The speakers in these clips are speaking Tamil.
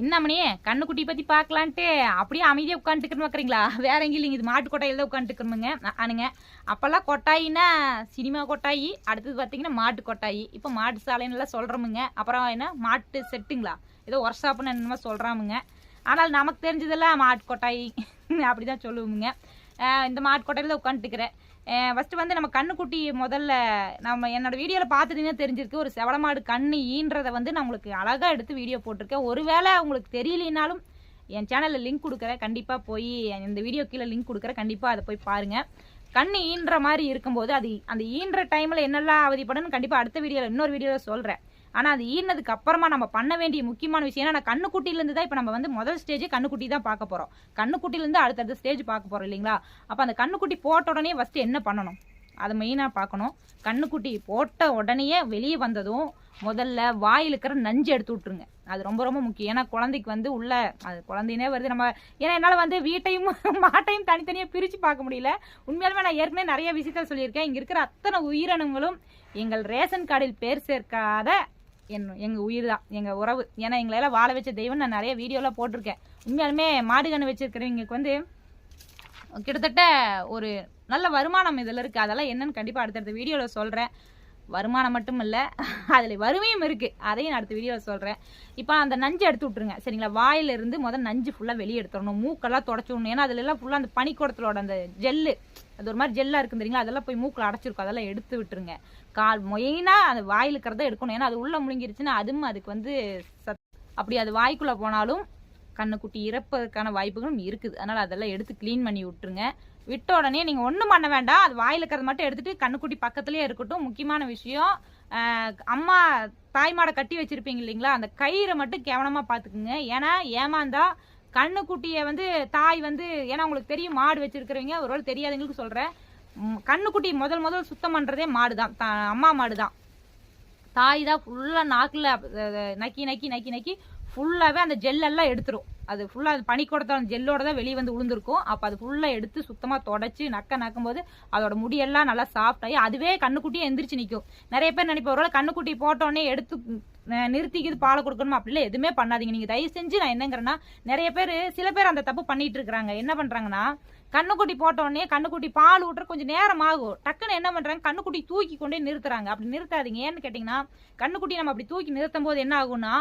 என்ன மணியே கண்ணுக்குட்டி பத்தி பார்க்கலான்ட்டு அப்படியே அமைதியா உட்காந்துக்கணும் பார்க்குறீங்களா வேற எங்கேயும் இல்லைங்க இது மாட்டு கொட்டாயில் தான் உட்காந்துக்கணுமுங்க ஆனுங்க. அப்போல்லாம் கொட்டாயின்னா சினிமா கொட்டாயி அடுத்தது பார்த்தீங்கன்னா மாட்டு கொட்டாயி. இப்போ மாட்டு சாலைன்னு எல்லாம் சொல்கிறோமுங்க அப்புறம் என்ன? மாட்டு செட்டுங்களா? ஏதோ ஒர்க் ஷாப்னு என்னமோ சொல்கிறாமுங்க ஆனால் நமக்கு தெரிஞ்சதெல்லாம் மாட்டு கொட்டாயி. அப்படி தான் சொல்லுவோமுங்க. இந்த மாட்டு தான் உட்காந்துட்டுக்கிறேன் ஃபஸ்ட்டு வந்து நம்ம கண்ணுக்குட்டி முதல்ல நம்ம என்னோடய வீடியோவில் பார்த்துட்டீங்கன்னா தெரிஞ்சிருக்கு. ஒரு செவளமாடு கண்ணு ஈன்றதை வந்து நான் உங்களுக்கு அழகாக எடுத்து வீடியோ போட்டிருக்கேன். ஒருவேளை உங்களுக்கு தெரியலனாலும் என் சேனலில் லிங்க் கொடுக்குறேன். கண்டிப்பாக போய் இந்த வீடியோ கீழே லிங்க் கொடுக்குறேன். கண்டிப்பாக அதை போய் பாருங்கள் கண்ணு ஈன்ற மாதிரி இருக்கும்போது அது அந்த ஈன்ற டைமில் என்னெல்லாம் அவதிப்படணும்னு கண்டிப்பாக அடுத்த வீடியோவில் இன்னொரு வீடியோவில் சொல்கிறேன் ஆனால் அது ஈனதுக்கு அப்புறமா நம்ம பண்ண வேண்டிய முக்கியமான விஷயம் ஏன்னா நான் கண்ணுக்குட்டியிலேருந்து தான் இப்போ நம்ம வந்து முதல் ஸ்டேஜ் கண்ணுக்குட்டி தான் பார்க்க போகிறோம் கண்ணுக்குட்டியிலேருந்து அடுத்தடுத்த ஸ்டேஜ் பார்க்க போகிறோம் இல்லைங்களா? அப்போ அந்த கண்ணுக்குட்டி போட்ட உடனே ஃபஸ்ட்டு என்ன பண்ணணும்? அதை மெயினாக பார்க்கணும். கண்ணுக்குட்டி போட்ட உடனேயே வெளியே வந்ததும் முதல்ல வாயில் இருக்கிற நஞ்சு எடுத்து விட்ருங்க அது ரொம்ப ரொம்ப முக்கியம். ஏன்னா குழந்தைக்கு வந்து உள்ள அது குழந்தைனே வருது நம்ம ஏன்னா என்னால் வந்து வீட்டையும் மாட்டையும் தனித்தனியாக பிரித்து பார்க்க முடியல. உண்மையாலுமே நான் ஏற்கனவே நிறைய விஷயத்த சொல்லியிருக்கேன். இங்கே இருக்கிற அத்தனை உயிரினங்களும் எங்கள் ரேஷன் கார்டில் பேர் சேர்க்காத என் எங்கள் உயிர் தான் எங்கள் உறவு. ஏன்னா எங்களையெல்லாம் வாழ வச்ச தெய்வம் நான் நிறைய வீடியோலாம் போட்டிருக்கேன். உண்மையாலுமே மாடுகன்று கன்று வந்து கிட்டத்தட்ட ஒரு நல்ல வருமானம் இதில் இருக்குது அதெல்லாம் என்னன்னு கண்டிப்பாக அடுத்தடுத்த வீடியோவில் சொல்கிறேன் வருமானம் மட்டும் இல்லை அதில் வறுமையும் இருக்குது அதையும் நான் அடுத்த வீடியோவில் சொல்கிறேன் இப்போ அந்த நஞ்சு எடுத்து விட்ருங்க சரிங்களா? வாயிலிருந்து முதல் நஞ்சு ஃபுல்லாக வெளியே எடுத்துடணும். மூக்கெல்லாம் தொடச்சி விடணும். ஏன்னா அதுல ஃபுல்லாக அந்த பனிக்கூடத்தோட அந்த ஜெல்லு. அது ஒரு மாதிரி ஜெல்லாக இருக்கும் தெரியுங்களா? அதெல்லாம் போய் மூக்கில் அடைச்சிருக்கும். அதெல்லாம் எடுத்து விட்டுருங்க. கால் மெயினாக அந்த வாயில் இருக்கிறத எடுக்கணும். ஏன்னா அது உள்ளே முழுங்கிருச்சுன்னா அதுவும் அதுக்கு வந்து சத் அப்படி அது வாய்க்குள்ளே போனாலும் கண்ணுக்குட்டி இறப்பதற்கான வாய்ப்புகளும் இருக்குது. அதனால் அதெல்லாம் எடுத்து க்ளீன் பண்ணி விட்டுருங்க. விட்ட உடனே நீங்கள் ஒன்றும் பண்ண வேண்டாம். அது வாயில் இருக்கிறத மட்டும் எடுத்துட்டு கண்ணுக்குட்டி பக்கத்துலேயே இருக்கட்டும். முக்கியமான விஷயம் அம்மா தாய்மாடை கட்டி வச்சுருப்பீங்க இல்லைங்களா? அந்த கயிறை மட்டும் கவனமாக பார்த்துக்குங்க ஏன்னா ஏமாந்தா கண்ணுக்குட்டியை வந்து தாய் வந்து ஏன்னா உங்களுக்கு தெரியும் மாடு வச்சுருக்கிறவங்க ஒரு வேளை தெரியாதவங்களுக்கு சொல்கிறேன் கண்ணுக்குட்டி முதல் முதல் சுத்தம் பண்ணுறதே மாடு தான் அம்மா மாடு தான் தாய் தான் ஃபுல்லாக நாக்கில் நக்கி நக்கி நக்கி நக்கி ஃபுல்லாகவே அந்த ஜெல்லெல்லாம் எடுத்துரும். அது ஃபுல்லாக அது பனி கொடுத்த அந்த ஜெல்லோட தான் வெளியே வந்து விழுந்திருக்கும் அப்போ அது ஃபுல்லாக எடுத்து சுத்தமாக தொடச்சி நக்க நக்கும்போது அதோட முடியெல்லாம் நல்லா சாஃப்டாகி அதுவே கண்ணுக்குட்டியே எந்திரிச்சு நிற்கும் நிறைய பேர் நினைப்போம் ஒரு கண்ணுக்குட்டி போட்டோடனே எடுத்து நிறுத்திக்கிது பாலை கொடுக்கணுமா? அப்படிலாம் எதுவுமே பண்ணாதீங்க. நீங்கள் தயவு செஞ்சு நான் என்னங்கிறேன்னா நிறைய பேர் சில பேர் அந்த தப்பு பண்ணிட்டு இருக்கிறாங்க. என்ன பண்ணுறாங்கன்னா கண்ணுக்குட்டி போட்டோடனே கண்ணுக்குட்டி பால் ஊட்டுற கொஞ்சம் நேரம் ஆகும். டக்குன்னு என்ன பண்ணுறாங்க கண்ணுக்குட்டி தூக்கி கொண்டே நிறுத்துறாங்க. அப்படி நிறுத்தாதீங்க. ஏன்னு கேட்டிங்கன்னா கண்ணுக்குட்டி நம்ம அப்படி தூக்கி நிறுத்தும் போது என்ன ஆகும்னா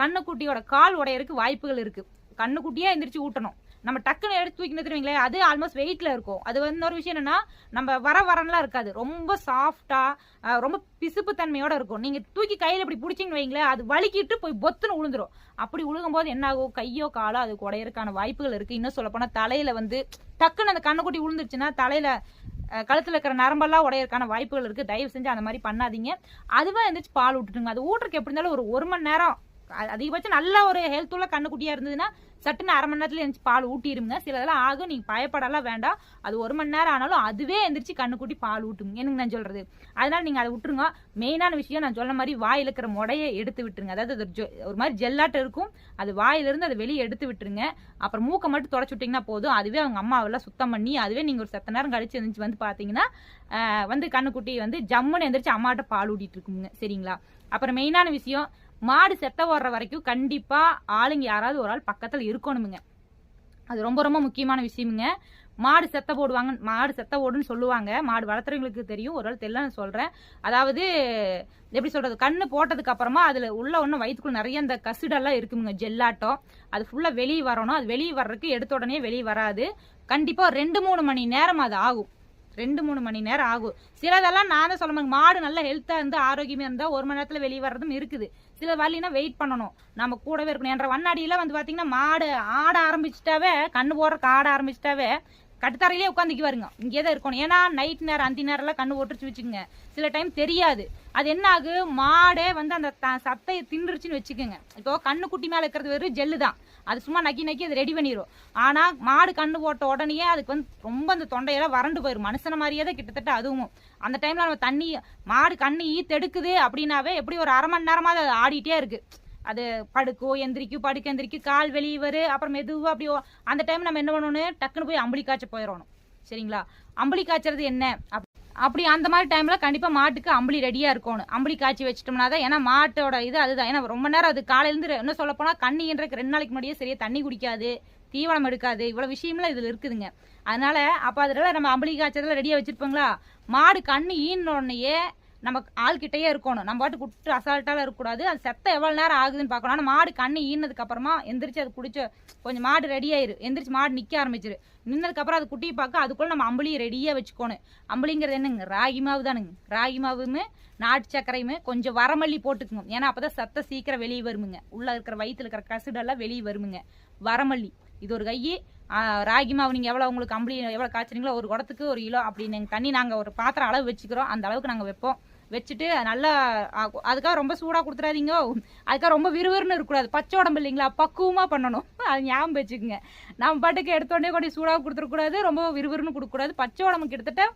கண்ணுக்குட்டியோட கால் உடையறதுக்கு வாய்ப்புகள் இருக்குது கண்ணுக்குட்டியாக எந்திரிச்சு ஊட்டணும். நம்ம டக்குன்னு எடுத்து தூக்கி நிறுத்துறீங்களே அது ஆல்மோஸ்ட் வெயிட்ல இருக்கும். அது வந்து இன்னொரு விஷயம் என்னன்னா நம்ம வர வரன்லாம் இருக்காது. ரொம்ப சாஃப்டா ரொம்ப பிசுப்பு தன்மையோட இருக்கும். நீங்க தூக்கி கையில இப்படி பிடிச்சிங்கன்னு வைங்களேன் அது வலிக்கிட்டு போய் பொத்துன்னு விழுந்துரும் அப்படி விழுகும்போது என்ன ஆகும்? கையோ காலோ அது உடையறதுக்கான வாய்ப்புகள் இருக்கு. இன்னும் சொல்ல போனா தலையில வந்து டக்குன்னு அந்த கண்ணுக்குட்டி விழுந்துருச்சுன்னா தலையில கழுத்தில் கழுத்துல இருக்கிற நரம்பெல்லாம் உடையறதுக்கான வாய்ப்புகள் இருக்கு. தயவு செஞ்சு அந்த மாதிரி பண்ணாதீங்க. அதுவே எந்திரிச்சு பால் விட்டுட்டுங்க அது ஊட்டுறக்கு எப்படி இருந்தாலும் ஒரு ஒரு மணி நேரம் அதிகபட்சம் நல்ல ஒரு ஹெல்த்துள்ள கண்ணுக்குட்டியா இருந்ததுன்னா சட்டுன்னு அரை மணி நேரத்துல எந்திரிச்சு பால் ஊட்டிடுங்க சில இதெல்லாம் ஆகும். நீங்க பயப்படலாம் வேண்டாம். அது ஒரு மணி நேரம் ஆனாலும் அதுவே எந்திரிச்சு கண்ணுக்குட்டி பால் ஊட்டுங்க எனக்கு நான் சொல்றது. அதனால நீங்க அதை விட்டுருங்க. மெயினான விஷயம் நான் சொன்ன மாதிரி வாயில் இருக்கிற முடையை எடுத்து விட்டுருங்க. அதாவது அது ஒரு மாதிரி ஜெல்லாட்டம் இருக்கும். அது வாயிலிருந்து அதை வெளியே எடுத்து விட்டுருங்க. அப்புறம் மூக்கை மட்டும் தொடச்சு விட்டிங்கன்னா போதும். அதுவே அவங்க அம்மாவெல்லாம் சுத்தம் பண்ணி அதுவே நீங்க ஒரு செத்த நேரம் கழிச்சு எந்திரிச்சு வந்து பாத்தீங்கன்னா வந்து கண்ணுக்குட்டி வந்து ஜம்முன்னு எந்திரிச்சு அம்மாட்ட பால் ஊட்டிட்டு இருக்குங்க சரிங்களா? அப்புறம் மெயினான விஷயம் மாடு செத்த ஓடுற வரைக்கும் கண்டிப்பாக ஆளுங்க யாராவது ஒரு ஆள் பக்கத்தில் இருக்கணுமுங்க. அது ரொம்ப ரொம்ப முக்கியமான விஷயமுங்க. மாடு செத்த போடுவாங்க மாடு செத்த ஓடுன்னு சொல்லுவாங்க. மாடு வளர்த்துறவங்களுக்கு தெரியும். ஒரு ஆள் தெரியலன்னு சொல்கிறேன் அதாவது எப்படி சொல்கிறது கண்ணு போட்டதுக்கு அப்புறமா அதில் உள்ள ஒன்றும் வயிற்றுக்குள்ள நிறைய அந்த கசிடெல்லாம் இருக்குமுங்க ஜெல்லாட்டம். அது ஃபுல்லாக வெளியே வரணும். அது வெளியே வர்றதுக்கு எடுத்த உடனே வெளியே வராது. கண்டிப்பாக ரெண்டு மூணு மணி நேரம் அது ஆகும். ரெண்டு மூணு மணி நேரம் ஆகும். சிலதெல்லாம் நான் தான் சொல்ல மாடு நல்ல ஹெல்த்தாக இருந்து ஆரோக்கியமாக இருந்தால் ஒரு மணி நேரத்தில் வெளியே வர்றதும் இருக்குது. சில வழினா வெயிட் பண்ணணும். நம்ம கூடவே இருக்கணும். என்ற வண்ணாடியில் வந்து பார்த்திங்கன்னா மாடு ஆட ஆரம்பிச்சிட்டாவே கண்ணு போடுறக்கு ஆட ஆரம்பிச்சிட்டாவே கட்டுத்தரையிலே உட்காந்துக்கு வருங்க இங்கே தான் இருக்கணும். ஏன்னா நைட் நேரம் அந்தி நேரம்லாம் கண்ணு ஓட்டுச்சு வச்சுக்கோங்க. சில டைம் தெரியாது. அது என்ன ஆகு? மாடே வந்து அந்த த- சத்தையை தின்றுச்சுன்னு வச்சுக்கோங்க. இப்போ கண்ணு குட்டி மேலே இருக்கிறது வெறும் ஜெல்லு தான். அது சும்மா நக்கி நக்கி அது ரெடி பண்ணிடும் ஆனால் மாடு கண்ணு போட்ட உடனே அதுக்கு வந்து ரொம்ப அந்த தொண்டையெல்லாம் வறண்டு போயிடும் மனுஷன மாதிரியே தான் கிட்டத்தட்ட அதுவும். அந்த டைம்ல நம்ம தண்ணி மாடு கண்ணு ஈத்தெடுக்குது அப்படின்னாவே எப்படி ஒரு அரை மணி நேரமாக அது ஆடிட்டே இருக்குது அது படுக்கும் எந்திரிக்கும் படுக்க எந்திரிக்கும் கால் வெளியே வரும் அப்புறம் மெதுவாக அப்படி ஓ- அந்த டைம் நம்ம என்ன பண்ணணும் டக்குன்னு போய் அம்பளி காய்ச்ச போயிடணும் சரிங்களா? அம்பளி காய்ச்சறது என்ன? அப்படி அந்த மாதிரி டைமில் கண்டிப்பாக மாட்டுக்கு அம்பளி ரெடியாக இருக்கணும். அம்பளி காய்ச்சி வச்சிட்டோம்னா தான் ஏன்னா மாட்டோட இது அதுதான். ஏன்னா ரொம்ப நேரம் அது காலையிலேருந்து என்ன சொல்ல போனால் கண்ணின்றக்கு ரெண்டு நாளைக்கு முன்னாடியே சரியாக தண்ணி குடிக்காது தீவனம் எடுக்காது இவ்வளோ விஷயம்லாம் இதில் இருக்குதுங்க. அதனால அப்போ அதில் நம்ம அம்பளி காய்ச்சறதுல ரெடியாக வச்சுருப்போங்களா? மாடு கண்ணு ஈன உடனேயே நம்ம ஆள்கிட்டயே இருக்கணும். நம்ம பாட்டு குட்டு அசால்ட்டால இருக்கக்கூடாது. அது செத்த எவ்வளோ நேரம் ஆகுதுன்னு பார்க்கணும். ஆனால் மாடு கண்ணு ஈனதுக்கு அப்புறமா எந்திரிச்சு அது குடிச்ச கொஞ்சம் மாடு ரெடி ஆயிரு. எந்திரிச்சு மாடு நிற்க ஆரம்பிச்சிரு. நின்னதுக்கப்புறம் அது குட்டியை பார்க்க அதுக்குள்ள நம்ம அம்பளியை ரெடியாக வச்சுக்கணும். அம்பளிங்கிறது என்னங்க? ராகி மாவு தானுங்க. ராகி மாவுமே நாட்டு சர்க்கரையுமே கொஞ்சம் வரமல்லி போட்டுக்குங்க. ஏன்னா அப்போ தான் சத்த சீக்கிரம் வெளியே வருமுங்க. உள்ளே இருக்கிற வயிற்றுல இருக்கிற கசுடெல்லாம் வெளியே வருமுங்க. வரமல்லி. இது ஒரு கை ராகி மாவு நீங்கள் எவ்வளோ உங்களுக்கு அம்பளி எவ்வளோ காய்ச்சுறீங்களோ ஒரு குடத்துக்கு ஒரு கிலோ அப்படின்னு தண்ணி நாங்கள் ஒரு பாத்திரம் அளவு வச்சுக்கிறோம். அந்த அளவுக்கு நாங்கள் வைப்போம். வச்சுட்டு அது நல்லா அதுக்காக ரொம்ப சூடாக கொடுத்துடாதீங்க அதுக்காக ரொம்ப விறுவிறுன்னு இருக்கக்கூடாது. பச்சை உடம்பு இல்லைங்களா? பக்குவமாக பண்ணணும். அது ஞாபகம் வச்சுக்கோங்க. நம்ம பாட்டுக்கு எடுத்தோடனே கொண்டு சூடாக கொடுத்துடக்கூடாது ரொம்ப விறுவிறுன்னு கொடுக்கக்கூடாது. பச்சை உடம்பு கிட்டத்தட்ட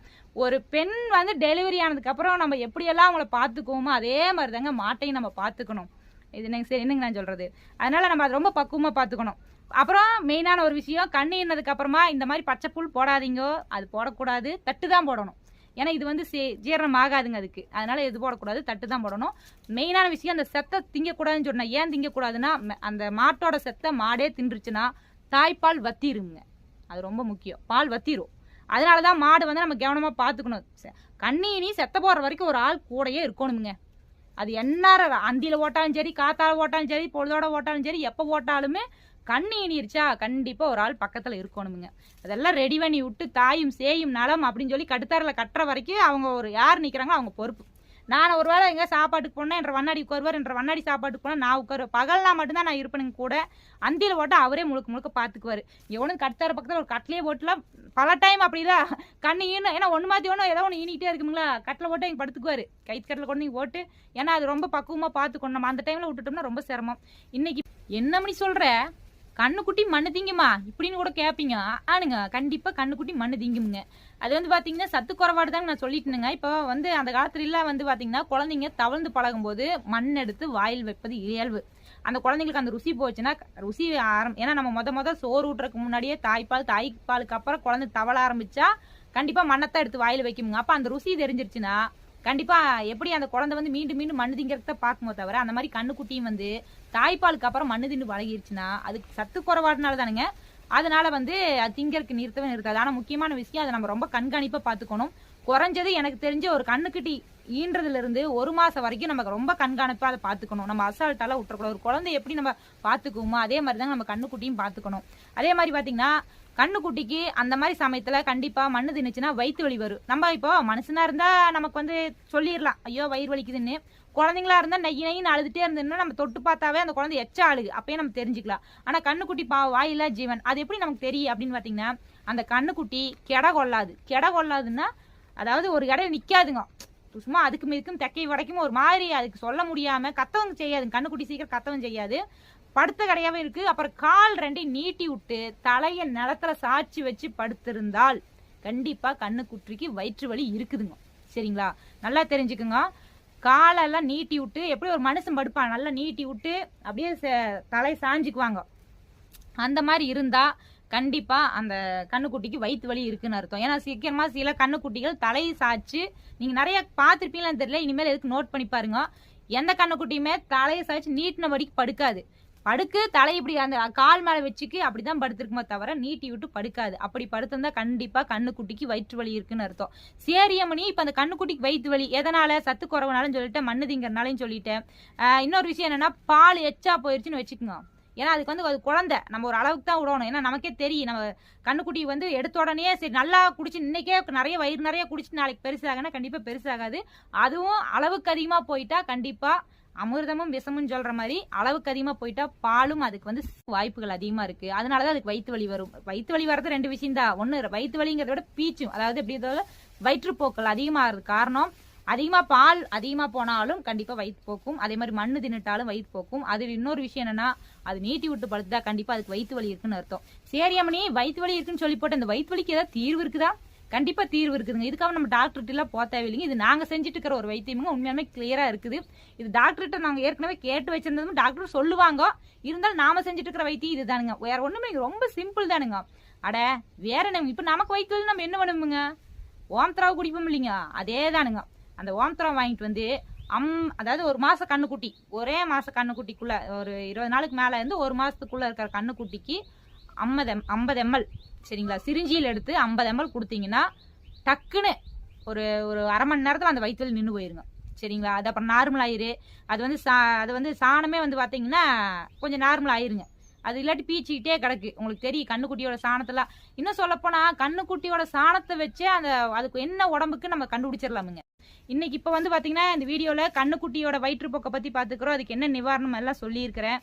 ஒரு பெண் வந்து டெலிவரி ஆனதுக்கப்புறம் நம்ம எப்படியெல்லாம் அவங்கள பார்த்துக்குவோமோ அதே மாதிரி தாங்க மாட்டையும் நம்ம பார்த்துக்கணும். இது எனக்கு சரி என்னங்க நான் சொல்கிறது அதனால் நம்ம அதை ரொம்ப பக்குவமாக பார்த்துக்கணும். அப்புறம் மெயினான ஒரு விஷயம் கண்ணு இன்னதுக்கு அப்புறமா இந்த மாதிரி பச்சை புல் போடாதீங்க. அது போடக்கூடாது. தட்டு தான் போடணும். ஏன்னா இது வந்து சே- ஜீரணம் ஆகாதுங்க அதுக்கு. அதனால் எது போடக்கூடாது தட்டு தான் போடணும். மெயினான விஷயம் அந்த செத்தை திங்கக்கூடாதுன்னு சொன்னால் ஏன் திங்கக்கூடாதுன்னா அந்த மாட்டோட செத்தை மாடே தின்றுச்சுன்னா தாய்ப்பால் வத்திருங்க. அது ரொம்ப முக்கியம். பால் வத்திரும். அதனால தான் மாடு வந்து நம்ம கவனமாக பார்த்துக்கணும். கண்ணீனி செத்த போகிற வரைக்கும் ஒரு ஆள் கூடயே இருக்கணுமுங்க அது என்ன அந்தியில் ஓட்டாலும் சரி காத்தால் ஓட்டாலும் சரி பொழுதோட ஓட்டாலும் சரி எப்போ ஓட்டாலுமே கண் இனிருச்சா? கண்டிப்பாக ஒரு ஆள் பக்கத்தில் இருக்கணுமுங்க. அதெல்லாம் ரெடி பண்ணி விட்டு தாயும் சேயும் நலம் அப்படின்னு சொல்லி கட்டுத்தாரில் கட்டுற வரைக்கும் அவங்க ஒரு யார் நிற்கிறாங்களோ அவங்க பொறுப்பு. நான் ஒரு வேளை எங்கே சாப்பாட்டுக்கு போனேன் என்ற வண்ணாடி உட்காருவார் என்ற வண்ணாடி சாப்பாட்டுக்கு போனால் நான் உட்காரு பகல்னா மட்டும்தான் நான் இருப்பேனுங்க கூட. அந்தியில் போட்டால் அவரே முழுக்க முழுக்க பார்த்துக்குவார் எவனும் கட்டுத்தார பக்கத்தில் ஒரு கட்டிலே போட்டுலாம் பல டைம் அப்படிதான் கண்ணு ஈனும் ஏன்னா ஒன்று மாற்றி ஒன்று ஏதோ ஒன்று ஈனிக்கிட்டே இருக்குங்களா கட்டில் போட்டு இங்கே படுத்துக்குவார். கைத்து கட்டில் கொண்டு நீங்கள் போட்டு ஏன்னா அது ரொம்ப பக்குவமாக பார்த்துக்கணும் நம்ம அந்த டைமில் விட்டுட்டோம்னா ரொம்ப சிரமம். இன்னைக்கு என்ன மணி சொல்கிற கண்ணுக்குட்டி மண்ணு திங்குமா? இப்படின்னு கூட கேட்பீங்க ஆனுங்க கண்டிப்பாக கண்ணுக்குட்டி மண்ணு திங்குமுங்க. அது வந்து பார்த்தீங்கன்னா சத்து குறைபாடு தாங்க நான் சொல்லிட்டேனுங்க. இப்போ வந்து அந்த காலத்துலலாம் வந்து பார்த்தீங்கன்னா குழந்தைங்க தவழ்ந்து பழகும்போது மண் எடுத்து வாயில் வைப்பது இயல்பு. அந்த குழந்தைங்களுக்கு அந்த ருசி போச்சுன்னா ருசி ஆரம் ஏன்னா நம்ம மொத மொதல் சோறு ஊட்டுறதுக்கு முன்னாடியே தாய்ப்பால் தாய்ப்பாலுக்கு அப்புறம் குழந்தை தவள ஆரம்பிச்சா கண்டிப்பாக மண்ணத்தை எடுத்து வாயில் வைக்குமுங்க. அப்போ அந்த ருசி தெரிஞ்சிருச்சுன்னா கண்டிப்பாக எப்படி அந்த குழந்தை வந்து மீண்டும் மீண்டும் மண்ணு திங்கிறத பார்க்குமோ தவிர அந்த மாதிரி கண்ணுக்குட்டியும் வந்து தாய்ப்பாலுக்கு அப்புறம் மண்ணு தின்னு பழகிடுச்சுன்னா அதுக்கு சத்து குறைபாடுனால தானுங்க அதனால வந்து அது திங்கறதுக்கு நிறுத்தவே நிறுத்தாது. ஆனால் முக்கியமான விஷயம் அதை நம்ம ரொம்ப கண்காணிப்பாக பார்த்துக்கணும். குறைஞ்சது எனக்கு தெரிஞ்ச ஒரு கண்ணுக்குட்டி ஈன்றதுல இருந்து ஒரு மாதம் வரைக்கும் நமக்கு ரொம்ப கண்காணிப்பாக அதை பார்த்துக்கணும். நம்ம அசால்ட்டால விட்டுறக்கூடாது. ஒரு குழந்தை எப்படி நம்ம பார்த்துக்குவோமோ அதே மாதிரி தாங்க நம்ம கண்ணுக்குட்டியும் பார்த்துக்கணும். அதே மாதிரி பார்த்தீங்கன்னா கண்ணுக்குட்டிக்கு அந்த மாதிரி சமயத்தில் கண்டிப்பாக மண்ணு தின்னுச்சுன்னா வயிற்று வலி வரும். நம்ம இப்போ மனுஷனா இருந்தால் நமக்கு வந்து சொல்லிடலாம். ஐயோ வயிறு வலிக்குதுன்னு. குழந்தைங்களா இருந்தால் நெய் நெய்னு அழுதுட்டே இருந்ததுன்னா நம்ம தொட்டு பார்த்தாவே அந்த குழந்தை எச்சா அழுகு. அப்பயே நம்ம தெரிஞ்சுக்கலாம். ஆனால் கண்ணுக்குட்டி பா வாயில்லா ஜீவன். அது எப்படி நமக்கு தெரியும் அப்படின்னு பார்த்தீங்கன்னா அந்த கண்ணுக்குட்டி கெடை கொள்ளாது. கெட கொள்ளாதுன்னா அதாவது ஒரு இடம் நிற்காதுங்க சும்மா அதுக்கு இதுக்கும் தெக்கை வடைக்கும் ஒரு மாதிரி அதுக்கு சொல்ல முடியாமல் கத்தவும் செய்யாது. கண்ணுக்குட்டி சீக்கிரம் கத்தவும் செய்யாது. படுத்த கடையாவே இருக்கு. அப்புறம் கால் ரெண்டையும் நீட்டி விட்டு தலைய நிலத்துல சாய்ச்சி வச்சு படுத்திருந்தால் கண்டிப்பா கண்ணுக்குட்டிக்கு வயிற்று வலி இருக்குதுங்க. சரிங்களா? நல்லா தெரிஞ்சுக்குங்க. காலெல்லாம் நீட்டி விட்டு எப்படி ஒரு மனுஷன் படுப்பான். நல்லா நீட்டி விட்டு அப்படியே ச- தலை சாஞ்சுக்குவாங்க. அந்த மாதிரி இருந்தா கண்டிப்பா அந்த கண்ணுக்குட்டிக்கு வயிற்று வலி இருக்குன்னு அர்த்தம். ஏன்னா சீக்கிரமா சில கண்ணுக்குட்டிகள் தலையை சாய்ச்சி நீங்க நிறைய பார்த்துருப்பீங்களான்னு தெரியல. இனிமேல் எதுக்கு நோட் பண்ணி பாருங்க. எந்த கண்ணுக்குட்டியுமே தலையை சாய்ச்சி நீட்டின படிக்கு படுக்காது. படுக்கு தலை இப்படி அந்த கால் மேல வச்சுக்கு அப்படிதான் படுத்திருக்குமே தவிர நீட்டி விட்டு படுக்காது. அப்படி படுத்திருந்தா கண்டிப்பா கண்ணுக்குட்டிக்கு வயிற்று வலி இருக்குன்னு அர்த்தம். சேரியமணி இப்ப அந்த கண்ணுக்குட்டிக்கு வயிற்று வலி எதனால சத்து குறவுனாலும் சொல்லிட்டேன் மண்ணு திங்கறனாலையும் சொல்லிட்டேன் இன்னொரு விஷயம் என்னன்னா பால் எச்சா போயிருச்சுன்னு வச்சுக்கோங்க. ஏன்னா அதுக்கு வந்து அது குழந்தை. நம்ம ஒரு அளவுக்கு தான் விடணும். ஏன்னா நமக்கே தெரியும். நம்ம கண்ணுக்குட்டி வந்து எடுத்த உடனே சரி நல்லா குடிச்சு இன்னைக்கே நிறைய வயிறு நிறைய குடிச்சு நாளைக்கு பெருசாகனா கண்டிப்பாக பெருசாகாது. அதுவும் அளவுக்கு அதிகமாக போயிட்டா கண்டிப்பாக அமிர்தமும் விஷமும் சொல்ற மாதிரி அளவுக்கு அதிகமா போயிட்டா பாலும் அதுக்கு வந்து வாய்ப்புகள் அதிகமா இருக்கு. அதனாலதான் அதுக்கு வயிற்று வலி வரும். வயிற்று வலி வர்றது ரெண்டு விஷயம் தான். ஒண்ணு வயிற்று வலிங்கிறத விட பீச்சும் அதாவது எப்படி இருந்தாலும் வயிற்றுப்போக்கள் அதிகமாகிறது காரணம் அதிகமா பால் அதிகமா போனாலும் கண்டிப்பா வயிற்று போக்கும் அதே மாதிரி மண்ணு தின்னுட்டாலும் வயிற்று போக்கும் அது இன்னொரு விஷயம் என்னன்னா அது நீட்டி விட்டு படுத்தா கண்டிப்பா அதுக்கு வயிற்று வலி இருக்குன்னு அர்த்தம். சரி அம்மனி வயிற்று வலி இருக்குன்னு சொல்லி போட்டு அந்த வயிற்று வலிக்கு ஏதாவது தீர்வு இருக்குதா? கண்டிப்பா தீர்வு இருக்குதுங்க. இதுக்காக நம்ம டாக்டர்கிட்ட எல்லாம் போக தேவையில்லைங்க. இது நாங்க செஞ்சுட்டு இருக்கிற ஒரு வைத்தியமுங்க. உண்மையாலுமே கிளியரா இருக்குது. இது டாக்டர்கிட்ட நாங்க ஏற்கனவே கேட்டு வச்சிருந்ததும் டாக்டர் சொல்லுவாங்க. இருந்தாலும் நாம செஞ்சுட்டு இருக்கிற வைத்தியம் இதுதானுங்க. வேற ஒண்ணுமே ரொம்ப சிம்பிள் தானுங்க. அட வேற என்ன? இப்ப நமக்கு வயிற்று நம்ம என்ன பண்ணுவோங்க ஓம்தராவை குடிப்போம் இல்லைங்க. அதே தானுங்க. அந்த ஓம்தரா வாங்கிட்டு வந்து அம் அதாவது ஒரு மாத கண்ணுக்குட்டி. ஒரே மாத கண்ணுக்குட்டிக்குள்ளே ஒரு இருபது நாளுக்கு மேலே இருந்து ஒரு மாதத்துக்குள்ளே இருக்கிற கண்ணுக்குட்டிக்கு ஐம்பது எம் ஐம்பது எம்எல் சரிங்களா? சிரிஞ்சியில் எடுத்து ஐம்பது எம்எல் கொடுத்தீங்கன்னா டக்குன்னு ஒரு ஒரு அரை மணி நேரத்தில் அந்த வயிற்றுல நின்று போயிருங்க. சரிங்களா? அது அப்புறம் நார்மல் ஆயிரு. அது வந்து சா அது வந்து சாணமே வந்து பார்த்தீங்கன்னா கொஞ்சம் நார்மல் ஆயிருங்க. அது இல்லாட்டி பீச்சிக்கிட்டே கிடக்கு. உங்களுக்கு தெரியும் கண்ணுக்குட்டியோட சாணத்தெல்லாம் இன்னும் சொல்லப்போனால் கண்ணுக்குட்டியோட சாணத்தை வச்சே அந்த அதுக்கு என்ன உடம்புக்கு நம்ம கண்டுபிடிச்சிடலாமுங்க. இன்னைக்கு இப்போ வந்து பார்த்தீங்கன்னா இந்த வீடியோவில் கண்ணுக்குட்டியோட வயிற்றுப்போக்கை பற்றி பார்த்துக்கிறோம் அதுக்கு என்ன நிவாரணம் எல்லாம் சொல்லியிருக்கிறேன்.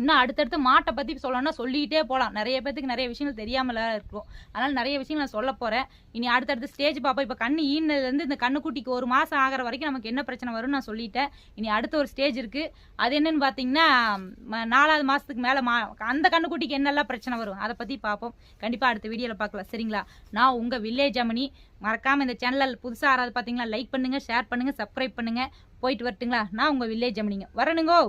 இன்னும் அடுத்தடுத்து மாட்டை பற்றி சொல்லணும்னா சொல்லிக்கிட்டே போகலாம் நிறைய பேத்துக்கு நிறைய விஷயங்கள் தெரியாமல் இருக்கும். அதனால் நிறைய விஷயங்கள் நான் சொல்ல போகிறேன் இனி அடுத்தடுத்து ஸ்டேஜ் பார்ப்போம். இப்போ கண்ணு ஈனதுலேருந்து இந்த கண்ணுக்குட்டிக்கு ஒரு மாதம் ஆகிற வரைக்கும் நமக்கு என்ன பிரச்சனை வரும்னு நான் சொல்லிட்டேன். இனி அடுத்த ஒரு ஸ்டேஜ் இருக்குது அது என்னன்னு பார்த்தீங்கன்னா நாலாவது மாதத்துக்கு மேலே மா அந்த கண்ணுக்குட்டிக்கு என்னெல்லாம் பிரச்சனை வரும்? அதை பற்றி பார்ப்போம். கண்டிப்பாக அடுத்த வீடியோவில் பார்க்கலாம். சரிங்களா? நான் உங்கள் வில்லேஜ் அமனி மறக்காமல் இந்த சேனலில் புதுசாக ஆறாவது பார்த்தீங்களா லைக் பண்ணுங்கள் ஷேர் பண்ணுங்கள் சப்ஸ்கிரைப் பண்ணுங்கள் போயிட்டு வரட்டுங்களா? நான் உங்கள் வில்லேஜ் அமணிங்க. வரணுங்கோ!